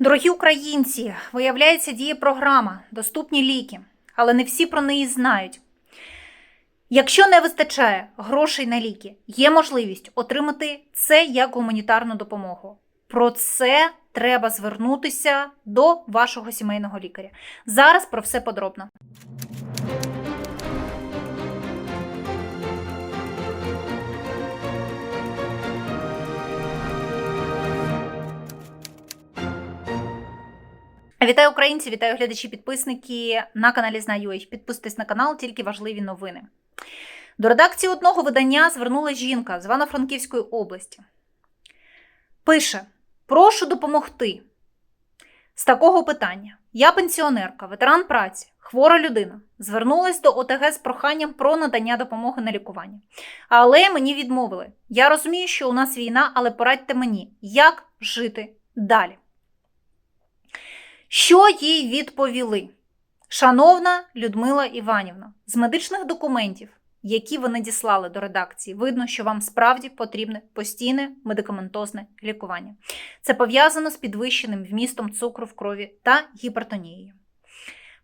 Дорогі українці, виявляється, діє програма Доступні ліки, але не всі про неї знають. Якщо не вистачає грошей на ліки, є можливість отримати це як гуманітарну допомогу. Про це треба звернутися до вашого сімейного лікаря. Зараз про все подробно. Вітаю українці, вітаю глядачі, підписники на каналі Знаю. Підписуйтесь на канал, тільки важливі новини. До редакції одного видання звернулася жінка з Івано-Франківської області. Пише: Прошу допомогти. З такого питання: я пенсіонерка, ветеран праці, хвора людина. Звернулась до ОТГ з проханням про надання допомоги на лікування. Але мені відмовили. Я розумію, що у нас війна, але порадьте мені, як жити далі. Що їй відповіли? Шановна Людмила Іванівна, з медичних документів, які ви надіслали до редакції, видно, що вам справді потрібне постійне медикаментозне лікування. Це пов'язано з підвищеним вмістом цукру в крові та гіпертонією.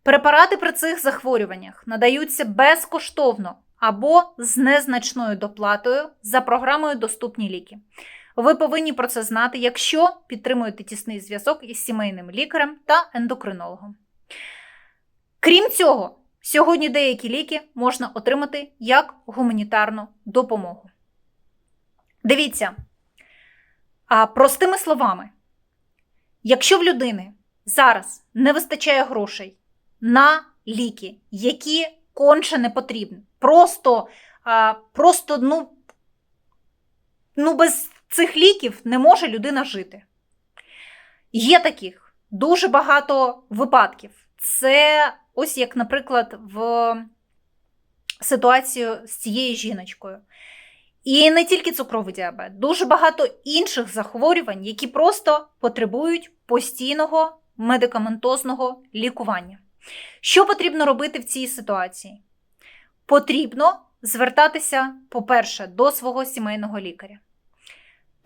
Препарати при цих захворюваннях надаються безкоштовно або з незначною доплатою за програмою Доступні ліки. Ви повинні про це знати, якщо підтримуєте тісний зв'язок із сімейним лікарем та ендокринологом. Крім цього, сьогодні деякі ліки можна отримати як гуманітарну допомогу. Дивіться, а простими словами, якщо в людини зараз не вистачає грошей на ліки, які конче не потрібні, просто, просто ну, ну без цих ліків не може людина жити. Є таких дуже багато випадків. Це ось як, наприклад, в ситуацію з цією жіночкою. І не тільки цукровий діабет, дуже багато інших захворювань, які просто потребують постійного медикаментозного лікування. Що потрібно робити в цій ситуації? Потрібно звертатися, по-перше, до свого сімейного лікаря.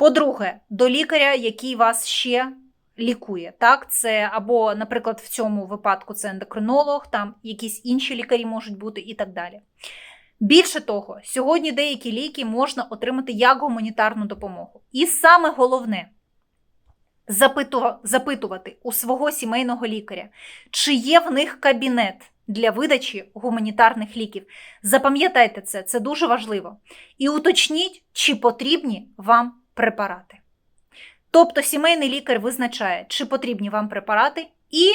По-друге, до лікаря, який вас ще лікує. Так, це або, наприклад, в цьому випадку це ендокринолог, там якісь інші лікарі можуть бути і так далі. Більше того, сьогодні деякі ліки можна отримати як гуманітарну допомогу. І саме головне запитувати у свого сімейного лікаря, чи є в них кабінет для видачі гуманітарних ліків. Запам'ятайте це, це дуже важливо. І уточніть, чи потрібні вам препарати. Тобто сімейний лікар визначає, чи потрібні вам препарати, і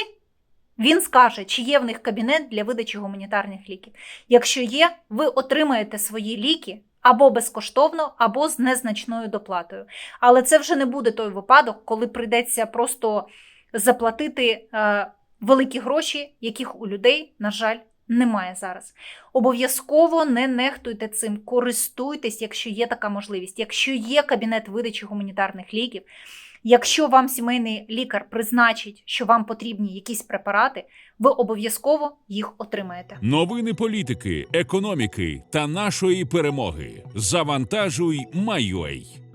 він скаже, чи є в них кабінет для видачі гуманітарних ліків. Якщо є, ви отримаєте свої ліки або безкоштовно, або з незначною доплатою. Але це вже не буде той випадок, коли прийдеться просто заплатити е, великі гроші, яких у людей, на жаль, немає зараз. Обов'язково не нехтуйте цим, користуйтесь, якщо є така можливість. Якщо є кабінет видачі гуманітарних ліків, якщо вам сімейний лікар призначить, що вам потрібні якісь препарати, ви обов'язково їх отримаєте. Новини політики, економіки та нашої перемоги. Завантажуй, Майой.